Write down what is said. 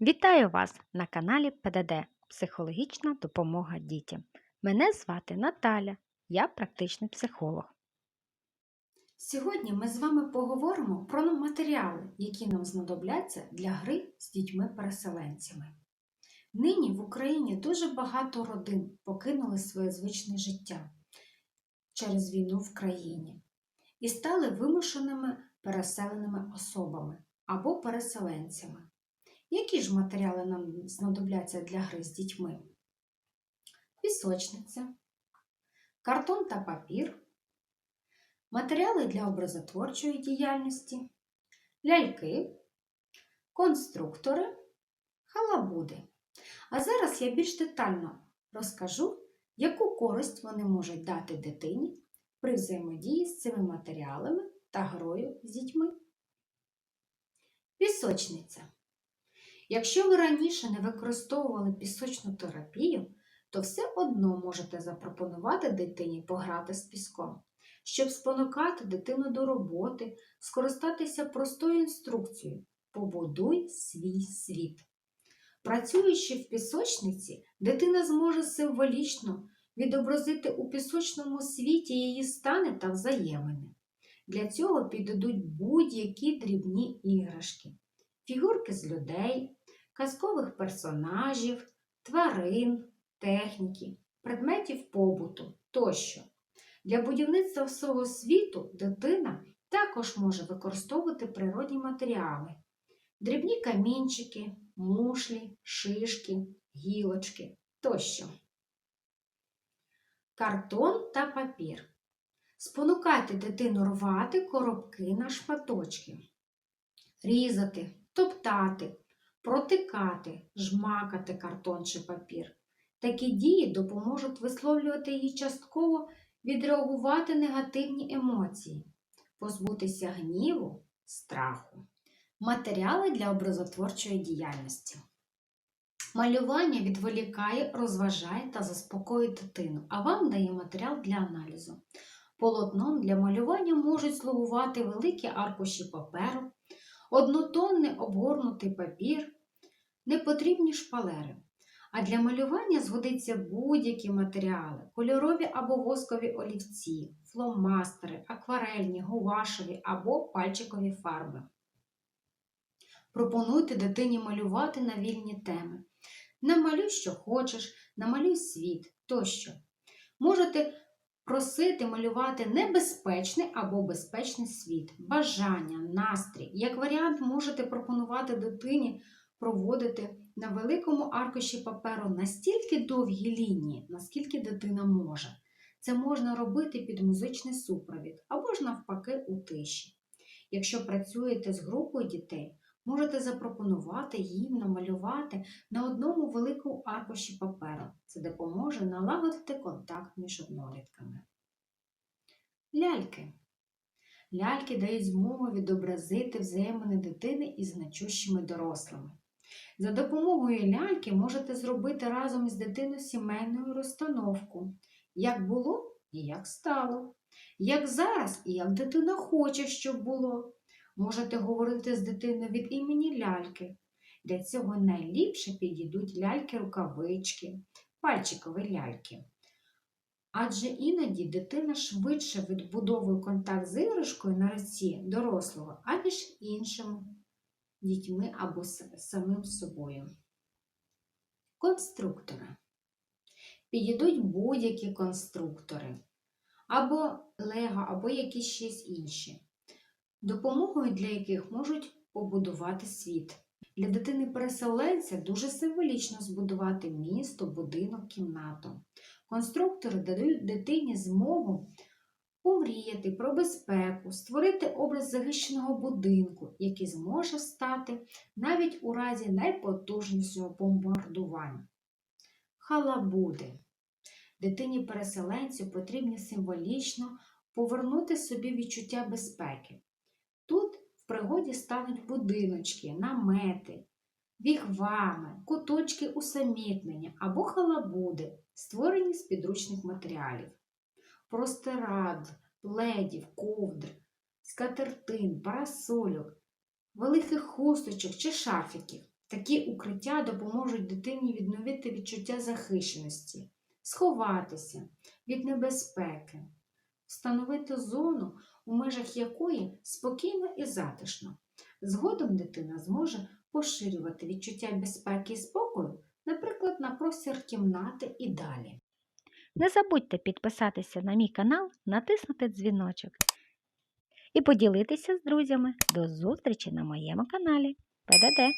Вітаю вас на каналі ПДД Психологічна допомога дітям. Мене звати Наталя, я практичний психолог. Сьогодні ми з вами поговоримо про матеріали, які нам знадобляться для гри з дітьми-переселенцями. Нині в Україні дуже багато родин покинули своє звичне життя через війну в країні і стали вимушеними переселеними особами або переселенцями. Які ж матеріали нам знадобляться для гри з дітьми? Пісочниця, картон та папір, матеріали для образотворчої діяльності, ляльки, конструктори, халабуди. А зараз я більш детально розкажу, яку користь вони можуть дати дитині при взаємодії з цими матеріалами та грою з дітьми. Пісочниця. Якщо ви раніше не використовували пісочну терапію, то все одно можете запропонувати дитині пограти з піском, щоб спонукати дитину до роботи, скористатися простою інструкцією Побудуй свій світ. Працюючи в пісочниці, дитина зможе символічно відобразити у пісочному світі її стани та взаємини. Для цього підійдуть будь-які дрібні іграшки, фігурки з людей, казкових персонажів, тварин, техніки, предметів побуту тощо. Для будівництва всього світу дитина також може використовувати природні матеріали, дрібні камінчики, мушлі, шишки, гілочки тощо. Картон та папір. Спонукайте дитину рвати коробки на шматочки, різати, топтати, протикати, жмакати картон чи папір. Такі дії допоможуть висловлювати її частково відреагувати негативні емоції, позбутися гніву, страху. Матеріали для образотворчої діяльності. Малювання відволікає, розважає та заспокоює дитину, а вам дає матеріал для аналізу. Полотном для малювання можуть слугувати великі аркуші паперу, однотонний обгорнутий папір, непотрібні шпалери. А для малювання згодиться будь-які матеріали, кольорові або воскові олівці, фломастери, акварельні, гуашеві або пальчикові фарби. Пропонуйте дитині малювати на вільні теми. Намалюй, що хочеш, намалюй світ тощо. Можете просити малювати небезпечний або безпечний світ, бажання, настрій. Як варіант, можете пропонувати дитині проводити на великому аркуші паперу настільки довгі лінії, наскільки дитина може. Це можна робити під музичний супровід або ж навпаки у тиші. Якщо працюєте з групою дітей, можете запропонувати їм намалювати на одному великому аркуші паперу. Це допоможе налагодити контакт між однолітками. Ляльки. Ляльки дають змогу відобразити взаємини дитини із значущими дорослими. За допомогою ляльки можете зробити разом із дитиною сімейну розстановку, як було і як стало, як зараз і як дитина хоче, щоб було. Можете говорити з дитиною від імені ляльки. Для цього найліпше підійдуть ляльки-рукавички, пальчикові ляльки. Адже іноді дитина швидше відбудовує контакт з іграшкою на руці дорослого, аніж іншими дітьми або самим собою. Конструктори. Підійдуть будь-які конструктори, або лего, або якісь щось інші допомогою для яких можуть побудувати світ. Для дитини-переселенця дуже символічно збудувати місто, будинок, кімнату. Конструктори дають дитині змогу помріяти про безпеку, створити образ захищеного будинку, який зможе стати навіть у разі найпотужнішого бомбардування. Халабуди. Дитині-переселенцю потрібно символічно повернути собі відчуття безпеки. Тут в пригоді стануть будиночки, намети, вігвами, куточки усамітнення або халабуди, створені з підручних матеріалів, простирад, пледів, ковдр, скатертин, парасольок, великих хусточок чи шафіків. Такі укриття допоможуть дитині відновити відчуття захищеності, сховатися від небезпеки, встановити зону, у межах якої спокійно і затишно. Згодом дитина зможе поширювати відчуття безпеки і спокою, наприклад, на простір кімнати і далі. Не забудьте підписатися на мій канал, натиснути дзвіночок і поділитися з друзями. До зустрічі на моєму каналі. ПДД!